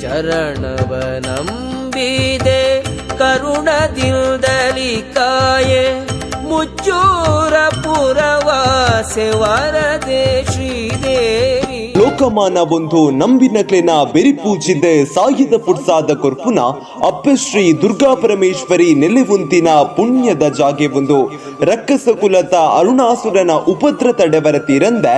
ಚರಣವ ನಂಬಿದೆ ಕರುಣದಿಂದಲಿ ಕಾಯೆ ಮುಚ್ಚೂರ ಪುರವಾಸೆ ವರದೆ ಶ್ರೀದೇವಿ ಲೋಕಮಾನ ಒಂದು ನಂಬಿನಕ್ಲೆನ ಬೆರಿಪೂಜಿದ್ದ ಸಾಹಿದ ಪುಡ್ಸಾದ ಕೊರ್ಪುನ ಅಪ್ಪಶ್ರೀ ದುರ್ಗಾ ಪರಮೇಶ್ವರಿ ನೆಲೆವುಂತಿನ ಪುಣ್ಯದ ಜಾಗೆ ಒಂದು ರಕ್ಕಸ ಕುಲತ ಅರುಣಾಸುರನ ಉಪದ್ರ ತಡೆವರ ತೀರಂದ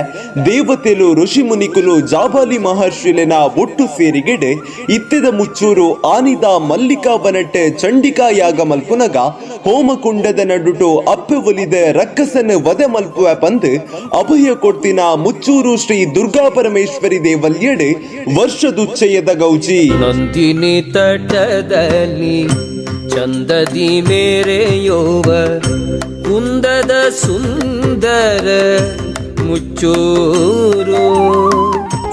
ದೇವತೆಲು ಋಷಿ ಮುನಿಕುಲು ಜಾಬಾಲಿ ಮಹರ್ಷಿಲೆನ ಒಟ್ಟು ಸೇರಿಗೆಡೆ ಇತ್ತೆದ ಮುಚ್ಚೂರು ಆನಿದ ಮಲ್ಲಿಕಾ ಬನಟ್ಟೆ ಚಂಡಿಕಾ ಯಾಗ ಮಲ್ಪುನಗ ಹೋಮಕುಂಡದ ನಡುಟು ಅಪ್ಪೆ ಒಲಿದ ರಕ್ಕಸನ ವಧೆ ಮಲ್ಪುವ ಪಂದ್ ಅಭಯ ಕೊಡ್ತಿನ ಮುಚ್ಚೂರು ಶ್ರೀ ದುರ್ಗಾ ಪರಮೇಶ್ವರಿ ದೇವಲ್ಯಡೆ ವರ್ಷದುಚ್ಚಯದ ಗೌಜಿ. ನಂದಿನಿ ತಟದಲ್ಲಿ ಚಂದದಿ ಮೇರೆಯೋವ ಕುಂದದ ಸುಂದರ ಮುಚ್ಚೂರು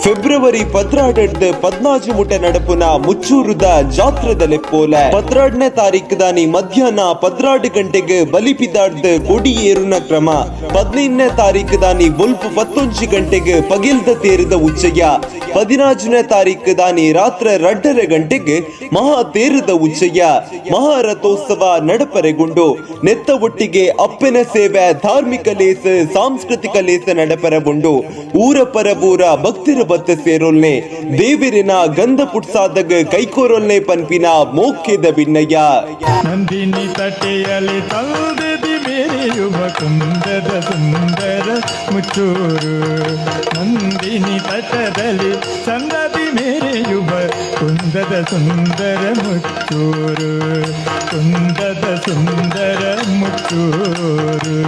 ಫೆಬ್ರವರಿ ಪದ್ರಾಡಡ್ದ ಪದ್ನಾಜ್ ಮುಟ ನಡಪುನ ಮುಚ್ಚೂರುದ ಜಾತ್ರದ ಪೋಲ. ಪದ್ರಾಡನೇ ತಾರೀಕು ದಾನಿ ಮಧ್ಯಾಹ್ನ ಪದ್ರಾಡು ಗಂಟೆಗೆ ಬಲಿಪಿದಾಡ್ದ ಕೊಡಿ ಏರುನ ಕ್ರಮ. ಪದ್ನೈದನೇ ತಾರೀಕು ದಾನಿ ಬೊಲ್ಪು ಪತ್ತೊಂಜಿ ಗಂಟೆಗೆ ಪಗಿಲ್ದ ತೇರಿದ ಉಚ್ಚಯ್ಯ ಪದಿನಾಜನೇ ತಾರೀಕು ದಾನಿ ರಾತ್ರಿ ರಡ್ಡರ ಗಂಟೆಗೆ ಮಹಾ ತೇರಿದ ಉಚ್ಚಯ್ಯ ಮಹಾರಥೋತ್ಸವ ನಡಪರೆಗೊಂಡು ನೆತ್ತ ಒಟ್ಟಿಗೆ ಅಪ್ಪನ ಸೇವೆ, ಧಾರ್ಮಿಕ ಲೇಸ, ಸಾಂಸ್ಕೃತಿಕ ಲೇಸ ನಡಪರಗೊಂಡು. ಊರ ಪರ ಊರ ಭಕ್ತರ ಬತ್ತ ಸೇರೊಲ್ನೆ ದೇವಿರಿನ ಗಂಧ ಪುಟ್ಸಾದಗ ಕೈಕೋರೊಲ್ನೆ ಪನ್ಪಿನ ಮೋಖ್ಯದ ಭಿನ್ನಯ್ಯ ನಂದಿನಿ ತಟ್ಟೆಯಲ್ಲಿ ತಂದೆದಿ ಮೇರೆಯುವ ಕುಂದದ ಸುಂದರ ಮುಚ್ಚೂರು ನಂದಿನಿ ತಟ್ಟದಲ್ಲಿ ಚಂದದಿ ಮೇರೆಯುವ ಕುಂದದ ಸುಂದರ ಮುಚ್ಚೂರು ಕುಂದದ ಸುಂದರ ಮುಚ್ಚೂರು